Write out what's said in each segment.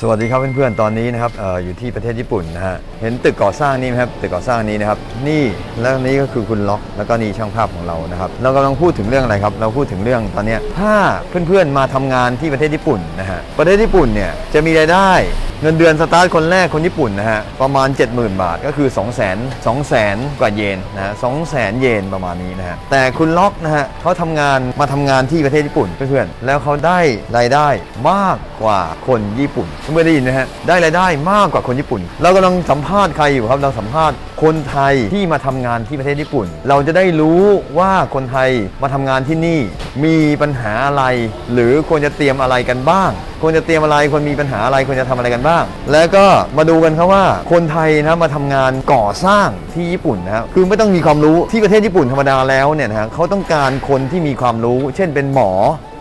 สวัสดีครับเพื่อนๆ ตอนนี้นะครับอออยู่ที่ประเทศญี่ปุ่นนะฮะ เห็นตึกก่อสร้างนี่ไหมครับ ตึกก่อสร้างนี้นะครับ นี่ แล้วนี่ก็คือคุณล็อก แล้วก็นี่ช่างภาพของเรานะครับ เรากำลังพูดถึงเรื่องอะไรครับ เราพูดถึงเรื่องตอนนี้ถ้าเพื่อนๆ มาทำงานที่ประเทศญี่ปุ่นนะฮะ ประเทศญี่ปุ่นเนี่ยจะมีรายได้เงินเดือนสตาร์ทคนแรกคนญี่ปุ่นนะฮะ ประมาณ 70,000 บาทก็คือ 2 0 0 0 0 0 2 0 0 กว่าเยนนะฮะ2 0 0 0 0 เยนประมาณนี้นะฮะ แต่คุณล็อกนะฮะเขาทำงานมาทำงานที่ประเทศญี่ปุ่นเพื่อนๆ แล้วเขาได้รายได้มากกว่าคนญี่ปุ่นเพื่อนได้ยินนะฮะได้รายได้มากกว่าคนญี่ปุ่น เรากำลังสัมภาษณ์ใครอยู่ครับเราสัมภาษณ์คนไทยที่มาทำงานที่ประเทศญี่ปุ่น เราจะได้รู้ว่าคนไทยมาทำงานที่นี่ มีปัญหาอะไร หรือควรจะเตรียมอะไรกันบ้างควรจะเตรียมอะไรควรมีปัญหาอะไรควรจะทำอะไรกันบ้าง แล้วก็มาดูกันครับว่าคนไทยนะมาทำงานก่อสร้างที่ญี่ปุ่นนะครับคือไม่ต้องมีความรู้ที่ประเทศญี่ปุ่นธรรมดาแล้วเนี่ยนะเขาต้องการคนที่มีความรู้ เช่นเป็นหมอ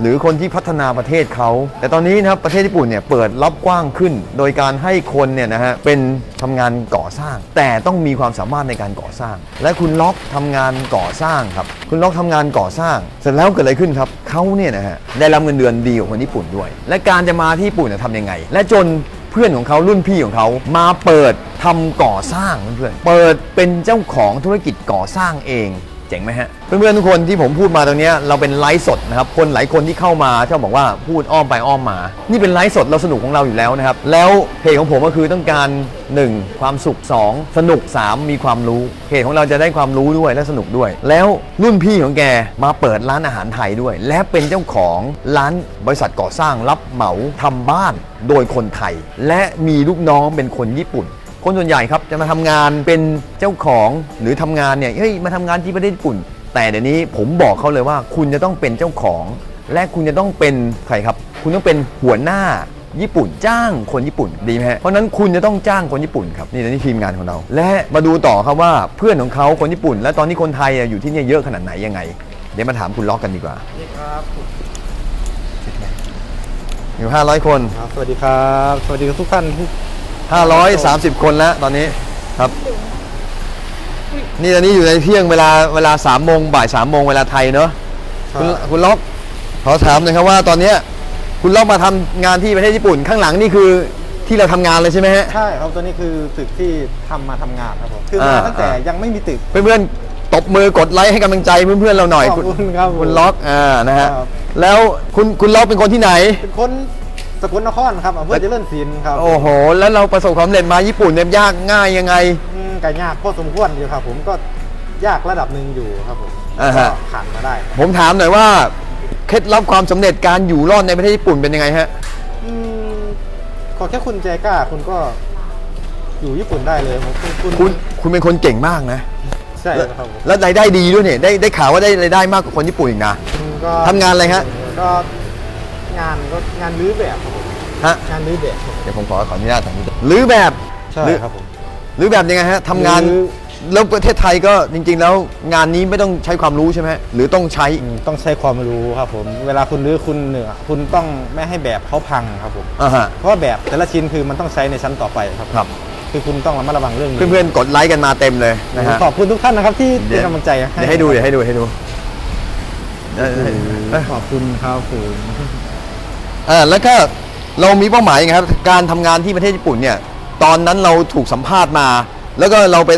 หรือคนที่พัฒนาประเทศเขา แต่ตอนนี้นะครับประเทศญี่ปุ่นเนี่ยเปิดรับกว้างขึ้น โดยการให้คนเนี่ยนะฮะเป็นทำงานก่อสร้าง แต่ต้องมีความความสามารถในการก่อสร้าง และคุณล็อกทำงานก่อสร้างครับคุณล็อกทำงานก่อสร้าง เสร็จแล้วเกิดอะไรขึ้นครับเขาเนี่ยนะฮะได้รับเงินเดือนดีกว่าคนญี่ปุ่นด้วย และการจะมาที่ญี่ปุ่นจะทำยังไง และจนเพื่อนของเขารุ่นพี่ของเขามาเปิดทำก่อสร้างเพื่อนเปิดเป็นเจ้าของธุรกิจก่อสร้างเอง เจ๋งไหมฮะ เพื่อนๆทุกคนที่ผมพูดมาตรงนี้เราเป็นไลฟ์สดนะครับ คนหลายคนที่เข้ามาชอบบอกว่าพูดอ้อมไปอ้อมมา นี่เป็นไลฟ์สดเราสนุกของเราอยู่แล้วนะครับ แล้วเพจของผมก็คือต้องการ 1. ความสุข 2. สนุก 3. มีความรู้เพจของเราจะได้ความรู้ด้วยและสนุกด้วย แล้วรุ่นพี่ของแกมาเปิดร้านอาหารไทยด้วย และเป็นเจ้าของร้านบริษัทก่อสร้างรับเหมาทำบ้านโดยคนไทย และมีลูกน้องเป็นคนญี่ปุ่น คนส่วนใหญ่ครับจะมาทำงานเป็นเจ้าของหรือทำงานเนี่ยเฮ้ยมาทำงานที่ประเทศญี่ปุ่น แต่เดี๋ยวนี้ผมบอกเขาเลยว่า คุณจะต้องเป็นเจ้าของ และคุณจะต้องเป็นใครครับ คุณต้องเป็นหัวหน้าญี่ปุ่นจ้างคนญี่ปุ่นดีไหมฮะเพราะฉะนั้นคุณจะต้องจ้างคนญี่ปุ่นครับนี่นี่ทีมงานของเรา และมาดูต่อครับว่าเพื่อนของเขาคนญี่ปุ่น และตอนนี้คนไทยอะอยู่ที่เนี่ยเยอะขนาดไหนยังไง เดี๋ยวมาถามคุณล็อกกันดีกว่านี่ครับอยู่500 คนครับสวัสดีครับ สวัสดีทุกท่านที่ 530 คนแล้วตอนนี้ครับ นี่ตอนนี้อยู่ในเที่ยงเวลาเวลา3ามโมงบ่าย3ามโมงเวลาไทยเนอะคุณคุณล็อกขอถามหน่อยครับว่าตอนเนี้ยคุณล็อกมาทำงานที่ประเทศญี่ปุ่น ข้างหลังนี่คือที่เราทำงานเลยใช่ไหมฮะใช่ครับตัวนี้คือตึกที่ทำมาทำงานครับผมคือมาอ่าตั้งแต่อ่ายัยังไม่มีตึกเพื่อนๆตบมือกดไลค์ให้กำลังใจเพื่อนๆเราหน่อยขอบคุณครับผมคุณล็อกอ่านะฮะครับแล้วคุณคุณล็อกเป็นคนที่ไหนเป็นคนส กลนครครับอำเภอเจริญศิลป์ครับโอ้โห แล้วเราประสบความสำเร็จมาญี่ปุ่นเนี่ยยากง่ายยังไงอืมก็ยากพอสมควรอยู่ครับ ผมก็ยากระดับหนึ่งอยู่ครับผมอ่าก็ฮะผ่านมาได้ครับผมถามหน่อยว่าเคล็ดลับความสำเร็จการอยู่รอดในประเทศญี่ปุ่นเป็นยังไงฮะ อืมขอแค่คุณใจกล้าคุณก็อยู่ญี่ปุ่นได้เลยผมคุณคุณคุณคุณเป็นคนเก่งมากนะ ใช่ครับผมแล้วรายได้ดีด้วยเนี่ยได้ได้ข่าวว่าได้รายได้มากกว่าคนญี่ปุ่นอีกนะ อืมก็ทำงานอะไรฮะ ก็ งานก็งานรื้อแบบครับผมฮะงานรื้อแบบครับผมเดี๋ยวผมขอขออนุญาตถามนิดนึงหรือแบบใช่หรือครับผม หรือแบบยังไงฮะทำงานหรือแล้วประเทศไทยก็จริง ๆ แล้วงานนี้ไม่ต้องใช้ความรู้ใช่ไหมหรือต้องใช้ อืมต้องใช้ความรู้ครับผม เวลาคุณรื้อคุณเหนือคุณต้องไม่ให้แบบเขาพังครับผม อ่าฮะ เพราะว่าแบบแต่ละชิ้นคือมันต้องใช้ในชั้นต่อไปครับครับ คือคุณต้องระมัดระวังเรื่องนี้เพื่อนๆกดไลค์กันมาเต็มเลยนะฮะ ขอบคุณทุกท่านนะครับที่เดี๋เป็ยนวกำลังใจเดี๋ยวให้ดูเดี๋ยวให้ดูให้ดูเออเออขอบคุณครับผมเออแล้วก็เรามีเป้าหมายไงครับ การทำงานที่ประเทศญี่ปุ่นเนี่ย ตอนนั้นเราถูกสัมภาษณ์มา แล้วก็เราไป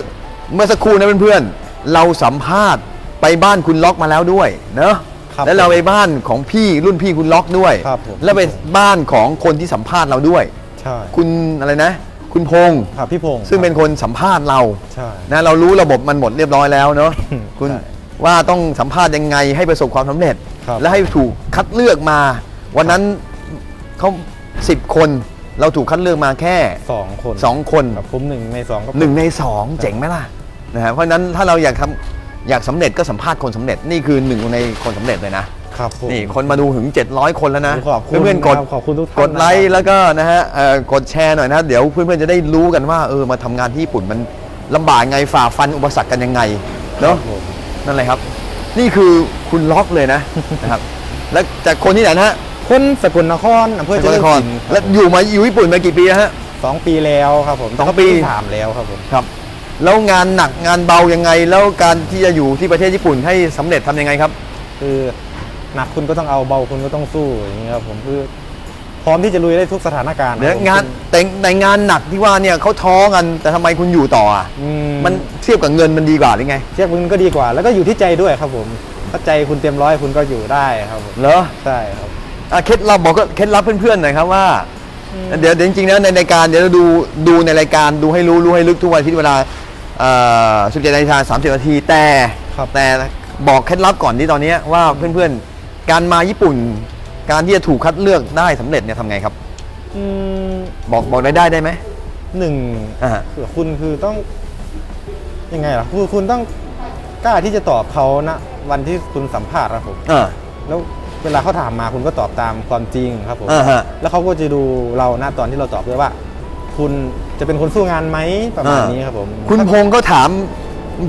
เมื่อสักครู่นะเพื่อนๆ เราสัมภาษณ์ไปบ้านคุณล็อกมาแล้วด้วยเนอะครับแล้วเราไปบ้านของพี่รุ่นพี่คุณล็อกด้วย ครับผม แล้วไปบ้านของคนที่สัมภาษณ์เราด้วย ใช่คุณอะไรนะ คุณพงษ์ ครับพี่พงศ์ซึ่งเป็นคนสัมภาษณ์เราใช่ นะเรารู้ระบบมันหมดเรียบร้อยแล้วเนาะอืมคุณใช่ว่าต้องสัมภาษณ์ยังไงให้ประสบความสำเร็จ ครับ และให้ถูกคัดเลือกมา วันนั้น เขาสิบคนเราถูกคัดเลือกมาแค่ สองคนสองคนครับผมหนึ่งในสองก็หนึ่งในสองเจ๋งไหมล่ะนะฮะเพราะฉะนั้นถ้าเราอยากทำอยากสำเร็จก็สัมภาษณ์คนสำเร็จนี่คือหนึ่งในคนสำเร็จเลยนะ ครับผม นี่คนมาดูถึง 700 คนแล้วนะขอบคุณเพื่อนๆกดครับขอบคุณทุกท่านกดไลค์นะครับแล้วก็นะฮะเอ่อกดแชร์หน่อยนะเดี๋ยวเพื่อนๆจะได้รู้กันว่าเออมาทำงานที่ญี่ปุ่นมันลำบากไงฝ่าฟันอุปสรรคกันยังไงเนาะครับผมนั่นแหละครับ นี่คือคุณล็อกเลยนะ นะครับ แล้วจากคนที่ไหนนะฮะ คนสกลนครอำเภอเจสกลรินญครศิลป์แล้วอยู่มาอยู่ญี่ปุ่นมากี่ปีแล้วฮะ สองปีแล้วครับผมสองเข้าปี ที่สามแล้วครับผมครับ แล้วงานหนักงานเบายังไง แล้วการที่จะอยู่ที่ประเทศญี่ปุ่นให้สำเร็จทำยังไงครับ คือหนักคุณก็ต้องเอาเบาคุณก็ต้องสู้อย่างนี้ยครับผมคือทพร้อมที่จะลุยได้ทุกสถานการณ์เดี๋ยวครับผมงานแต่ในงานหนักที่ว่าเนี่ยเขาท้อกันแต่ทำไมคุณอยู่ต่ออะอืมมันเทียบกับเงินมันดีกว่าหรือไง เทียบคุณก็ดีกว่า แล้วก็อยู่ที่ใจด้วยครับผมถ้าใจคุณเต็มร้อยคุณก็อยู่ได้ครับผมเหรอ ใช่ครับ อะเคล็ดลับบอกก็เคล็ดลับเพื่อนๆหน่อยครับว่าอืมเดี๋ยวเดี๋ยวจริงๆแล้วในรายการเดี๋ยวเราดูดูในรายการดูให้รู้รู้ให้ลึกทุกวันอาที่เวลาสิบเจ็ดนาฬิกาสามสิบนาทีแต่ครับแต่บอกเคล็ดลับก่อนที่ตอนเนี้ยว่าเพื่อนๆ การมาญี่ปุ่น การที่จะถูกคัดเลือกได้สำเร็จเนี่ยทำไงครับ อืมบอกบอกได้ได้ได้ไหมหนึ่งอ่าคือคุณคือต้องยังไงล่ะคือคุณต้องกล้าที่จะตอบเขานะวันที่คุณสัมภาษณ์ครับผม อ่า แล้ว เวลาเขาถามมาคุณก็ตอบตามความจริงครับผมอ่าฮะ แล้วเขาก็จะดูเราณตอนที่เราตอบด้วยว่า คุณจะเป็นคนสู้งานไหมประมาณนี้ครับผมคุณพงศ์ก็ถาม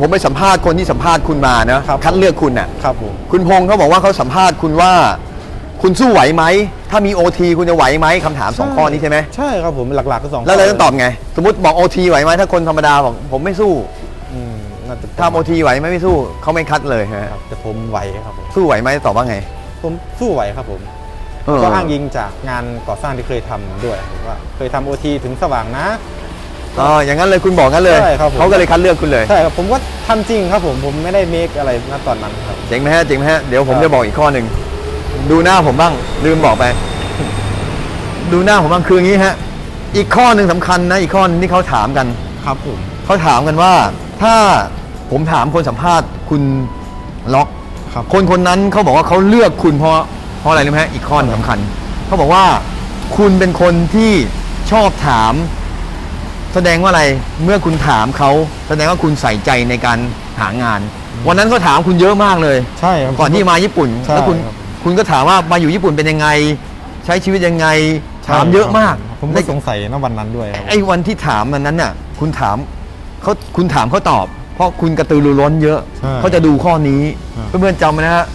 ผมไปสัมภาษณ์คนที่สัมภาษณ์คุณมานะครับคัดเลือกคุณน่ะ ครับผม คุณพงศ์เขาบอกว่าเขาสัมภาษณ์คุณว่า คุณสู้ไหวไหม ถ้ามีโอทีคุณจะไหวไหมคำถามสองข้อนี้ใช่ไหม ใช่ครับผมหลักๆก็สองแล้วเราข้ต้องตอบไง สมมติบอกโอทีไหวไหมถ้าคนธรรมดาบอกผมไม่สู้อืมน่าจะถ้าโอทีไหวไหมไม่สู้เขาไม่คัดเลยฮะครับแต่ผมไหวครับผมสู้ไหวไหมตอบว่าไง ผมสู้ไหวครับผมเออก็อ้างยิงจากงานก่อสร้างที่เคยทำด้วยผมว่าเคยทำโอทีถึงสว่างนะอ๋ออย่างนั้นเลยคุณบอกงั้นเลยใช่ครับผมเขาก็เลยคัดเลือกคุณเลยใช่ครับผมก็ทำจริงครับผมผมไม่ได้เมคอะไรณตอนนั้นครับเจ๋งไหมฮะเจ๋งไหมฮะเดี๋ยวผมครับจะบอกอีกข้อหนึ่งดูหน้าผมบ้างลืมบอกไป ดูหน้าผมบ้างคืออย่างนี้ฮะ อีกข้อหนึ่งสำคัญนะอีกข้อหนึงที่เขาถามกันครับผมเขาถามกันว่า ถ้าผมถามคนสัมภาษณ์คุณล็อก ครับ คนคนนั้นเขาบอกว่าเขาเลือกคุณเพราะเพราะอะไรรู้ไหมฮะอีกข้อหนึ่งสำคัญเขาบอกว่าคุณเป็นคนที่ชอบถาม แสดงว่าอะไรเมื่อคุณถามเขาแสดงว่าคุณใส่ใจในการหางาน วันนั้นเขาถามคุณเยอะมากเลย ใช่ครับ ก่อนที่มาญี่ปุ่นใช่แล้วคุณครับ คุณก็ถามว่ามาอยู่ญี่ปุ่นเป็นยังไง ใช้ชีวิตยังไง ถามเยอะมากผมก็สงสัยณวันนั้นด้วยครับ ไอ้วันที่ถามวันนั้นน่ะ คุณถามเขาคุณถามเขาตอบ เพราะคุณกระตือรือร้นเยอะ ใช่เขาจะดูข้อนี้ครับเพื่อนๆจำไว้นะฮะ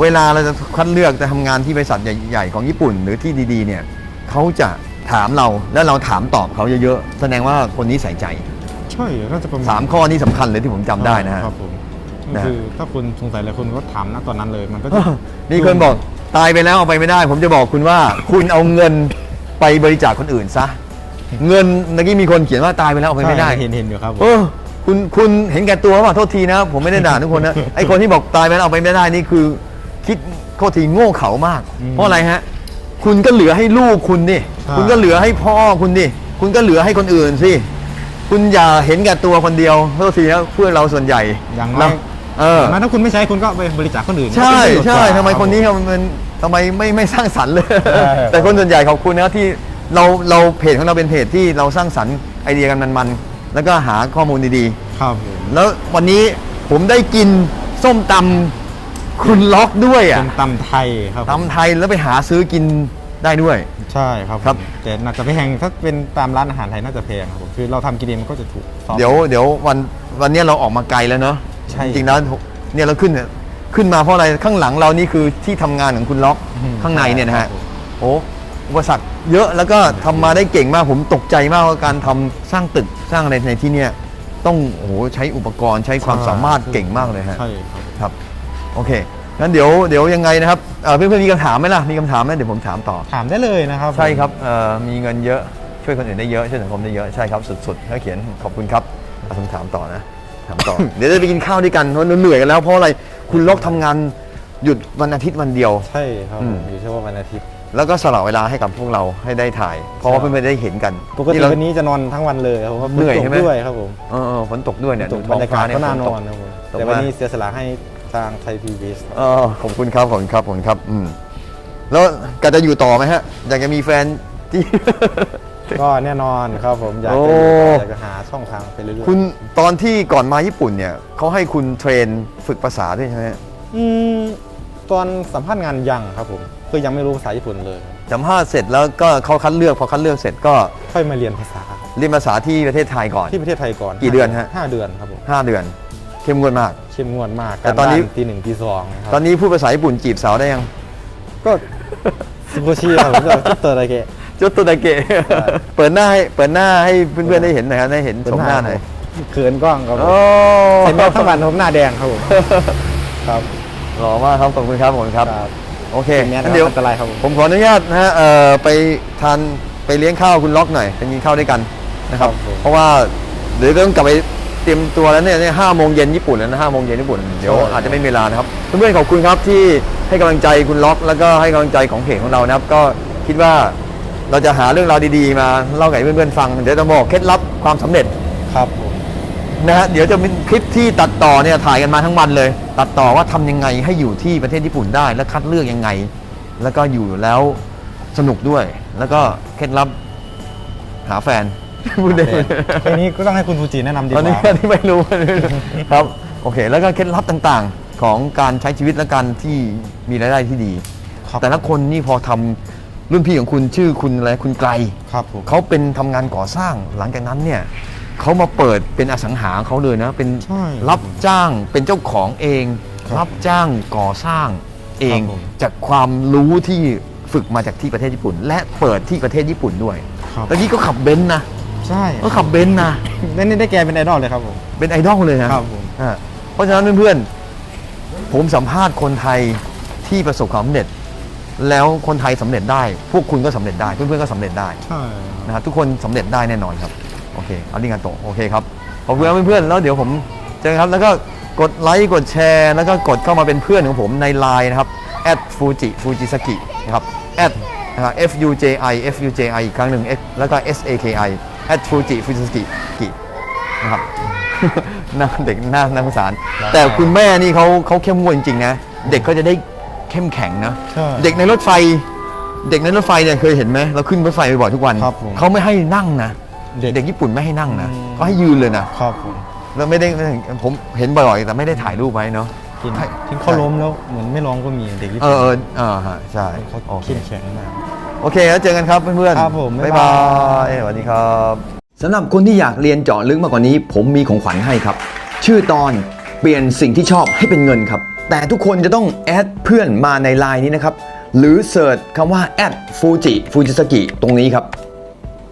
เวลาเราจะคัดเลือกจะทำงานที่บริษัทใหญ่ๆ ของญี่ปุ่นหรือที่ดีๆเนี่ยเขาจะถามเราแล้วเราถามตอบเขาเยอะๆ แสดงว่าคนนี้ใส่ใจ ใช่น่าจะประมาณสามข้อนี้สำคัญเลยที่ผมจำได้นะฮะ ครับผมนะ คือถ้าคุณสงสัยอะไรคุณก็ถามณตอนนั้นเลยมันก็จะ มีคนบอกตายไปแล้วเอาไปไม่ได้ ผมจะบอกคุณว่า คุณเอาเงินไปบริจาคคนอื่นซะ เงินเมื่อกี้มีคนเขียนว่าตายไปแล้วเอาไปไม่ได้ ใช่เห็นเห็นอยู่ครับผม เออ คุณคุณเห็นแก่ตัวว่าโทษทีนะผมไม่ได้ด่าทุกคนนะไอคนที่บอกตายไปแล้วเอาไปไม่ได้นี่คือ คิดโทษทีโง่เขามากอืมเพราะอะไรฮะ คุณก็เหลือให้ลูกคุณดิใช่คุณก็เหลือให้พ่อคุณดิคุณก็เหลือให้คนอื่นสิคุณอย่าเห็นแก่ตัวคนเดียวโทษทีนะเพื่อนเราส่วนใหญ่อย่างเราน้อยเออแม้ถ้าคุณไม่ใช้คุณก็ไปบริจาคคนอื่น ใช่ก็เป็นประโยชน์ใช่กว่าทำไมรับคนนี้ผมมันทำไมไม่ไม่สร้างสรรค์เลยใช่แต่คนส่วนใหญ่ขอบคุณนะที่เราเราเพจของเราเป็นเพจที่เราสร้างสรรค์ไอเดียกันมันๆ แล้วก็หาข้อมูลดีครับผมๆ แล้ววันนี้ผมได้กินส้มตำคุณล็อกด้วยเป็อะนตำไทยครับผมตำไทยแล้วไปหาซื้อกินได้ด้วย ใช่ครับครับผมแต่น่าจะแพงถ้าเป็นตามร้านอาหารไทยน่าจะแพงครับผมคือเราทำกินเองมันก็จะถูกซอฟต์ เดี๋ยวเดี๋ยววันวันนี้เราออกมาไกลแล้วเนาะใช่ จริงๆแล้วเนี่ยเราขึ้นเนี่ยขึ้นมาเพราะอะไรข้างหลังเรานี่คือที่ทำงานของคุณล็อกอืมข้างในเนี่ยนะครัฮะบผมโอ้อุปสรรคเยอะแล้วก็ทำมาได้เก่งมากผมตกใจมากว่าการทำสร้างตึก สร้างอะไรในที่เนี่ยต้องโอ้โหใช้อุปกรณ์ใช้ความสามารถเก่งมากเลยฮะใช่ครับครับโอเคงั้นเดี๋ยวเดี๋ยวยังไงนะครับเอ่อเพื่อนๆมีคำถามไหมล่ะมีคำถามไหมเดี๋ยวผมถามต่อ ถามได้เลยนะครับใช่ครับเอ่อมีเงินเยอะช่วยคนอื่นได้เยอะช่วยสังคมได้เยอะใช่ครับสุดๆเขาเขียนขอบคุณครับอะผมถามต่อนะถามต่อ เดี๋ยวจะไปกินข้าวด้วยกันเพราะเหนื่อยกันแล้วเพราะอะไรคุณล็อกทำงานหยุดวันอาทิตย์วันเดียว ใช่ครับอืผมมอยู่เฉพาะวันอาทิตย์ แล้วก็สละเวลาให้กับพวกเราให้ได้ถ่าย เพราะว่าเพื่อนๆได้เห็นกันปกตินี่เราวันนี้จะนอนทั้งวันเลยครับเพราะว่าฝเหนื่อยตกใช่ไหมด้วยครับผมเออเออฝนตกด้วยเนี่ยตกดูบรรยากาศท้ก็น่าฝนตอนครับผมตกแต่วันมากนี้เสียสละให้ทางไทยพีบีเอสเออขอบคุณครับขอบคุณครับขอบคุณครับอืมแล้วกะจะอยู่ต่อไหมฮะ อยากจะมีแฟนที่ก็แน่นอนครับผมอยากโอ้จะอยู่ต่ออยากจะหาช่องทางไปเรื่อยๆคุณตอนที่ก่อนมาญี่ปุ่นเนี่ยเขาให้คุณเทรนฝึกภาษาด้วยใช่ไหมฮะอืม ตอนสัมภาษณ์งานยังครับผมคือยังไม่รู้ภาษาญี่ปุ่นเลยสัมภาษณ์เสร็จแล้วก็เขาคัดเลือกพอคัดเลือกเสร็จก็ค่อยมาเรียนภาษาเรียนภาษาที่ประเทศไทยก่อน ที่ประเทศไทยก่อนกี่เดือนฮะห้าเดือนครับผม5เดือน เข้มงวดมาก เข้มงวดมากแต่ตอนนี้การบ้าตีหนึ่งตีสองครับตอนนี้พูดภาษาญี่ปุ่นจีบสาวได้ยัง ก็ซูโกชิครับผมก็จุดเตอร์อะไรเกะจุดตัวตะเกะเปิดหน้าให้เปิดหน้าให้เพื่อนๆได้เห็นหน่อยครับได้เห็นชมหน้าหน่อยเขินกล้องครับผมโอ้เห็นแม่ทั้งวันผมหน้าแดงครับผมครับ หล่อมากครับขอบคุณครับขอบคุณครับครับโอเคแมสงั้นเดี๋ยวอันตรายครับผมผมขออนุญาตนะฮะเอ่อไปทานไปเลี้ยงข้าวคุณล็อกหน่อยไปกินข้าวด้วยกันนะครับครับผมเพราะว่าเดี๋ยวต้องกลับไปเตรียมตัวแล้วเนี่ยเนี่ยห้าโมงเย็นญี่ปุ่นแล้วนะห้าโมงเย็นญี่ปุ่นเดี๋ยวใช่อาจจะไม่มีเวลานะครับเพื่อนๆขอบคุณครับที่ให้กำลังใจคุณล็อก แล้วก็ให้กำลังใจของเพจของเรานะครับ ก็คิดว่าเราจะหาเรื่องราวดีๆ มาเล่าให้เพื่อนๆฟังเดี๋ยวจะบอกเคล็ดลับความสำเร็จครับผม นะฮะเดี๋ยวจะเป็นคลิปที่ตัดต่อเนี่ยถ่ายกันมาทั้งวันเลย ตัดต่อว่าทำยังไงให้อยู่ที่ประเทศญี่ปุ่นได้ และคัดเลือกยังไง แล้วก็อยู่แล้วสนุกด้วย แล้วก็เคล็ดลับหาแฟนพูดได้แค่นี้ก็ต้องให้คุณฟูจิแนะนำดีกตอนนี้ว่าแค่ที่ไม่รู้ครับโอเค แล้วก็เคล็ดลับต่างๆ ของการใช้ชีวิตและการที่มีรายได้ที่ดีครับแต่ละคนนี่พอทำรุ่นพี่ของคุณชื่อคุณอะไรคุณไกลครับผมเขาเป็นทำงานก่อสร้างหลังจากนั้นเนี่ย เขามาเปิดเป็นอสังหาเขาเลยนะ เป็นใช่รับจ้างเป็นเจ้าของเอง ครับรับจ้างก่อสร้างเองครับผม จากความรู้ที่ฝึกมาจากที่ประเทศญี่ปุ่น และเปิดที่ประเทศญี่ปุ่นด้วยครับตอนนี้ก็ขับเบนซ์นะใช่ก็ขับเบนซ์นะ ได้ได้ได้แกเป็นไอดอลเลยครับผม เป็นไอดอลเลยนะครับผมอ่าเพราะฉะนั้นเพื่อนๆ ผมสัมภาษณ์คนไทยที่ประสบความสำเร็จ แล้วคนไทยสำเร็จได้ พวกคุณก็สำเร็จได้ เพื่อนๆก็สำเร็จได้ใช่ นะครับทุกคนสำเร็จได้แน่นอนครับ โอเคเอาดิงานโตะโอเคครับขอบคุณครับเพื่อนๆแล้วเดี๋ยวผมเจอกันครับแล้วก็กดไลค์กดแชร์แล้วก็กดเข้ามาเป็นเพื่อนของผมใน Line นะครับ fuji fujisaki นะครับนะครับ f u j i f u j i อีกครั้งหนึ่ง F แล้วก็ s a k i fuji fujisaki นะครับน่าเด็กน่าน่าสงสาร แต่คุณแม่นี่เขาเขาเข้มงวดจริงๆนะ เด็กเขาจะได้เข้มแข็งนะใช่เด็กในรถไฟ เด็กในรถไฟเนี่ยเคยเห็นไหมเราขึ้นรถไฟบ่อยๆทุกวันครับผมเขาไม่ให้นั่งนะ เด็กเด็กญี่ปุ่นไม่ให้นั่งนะอืมเขาให้ยืนเลยนะครับผมแล้วไม่ได้ผมเห็นบ่อยๆแต่ไม่ได้ถ่ายรูปไว้เนาะกินใช่ทิ้งเขาล้มแล้วเหมือนไม่ร้องก็มีเด็กญี่เอปุ่อนเออเออฮะใช่เขาโอเคเข้มแข็งมากโอเคแล้วเจอกันครับเพื่อนๆครับผมบ๊ายบ๊ายบาบายยสวัสดีครับสำหรับคนที่อยากเรียนเจาะลึกมากกว่านี้ ผมมีของขวัญให้ครับ ชื่อตอนเปลี่ยนสิ่งที่ชอบให้เป็นเงินครับ แต่ทุกคนจะต้องแอดเพื่อนมาในไลน์นี้นะครับ หรือเสิร์ชคำว่าแอดฟูจิฟูจิสกิตรงนี้ครับ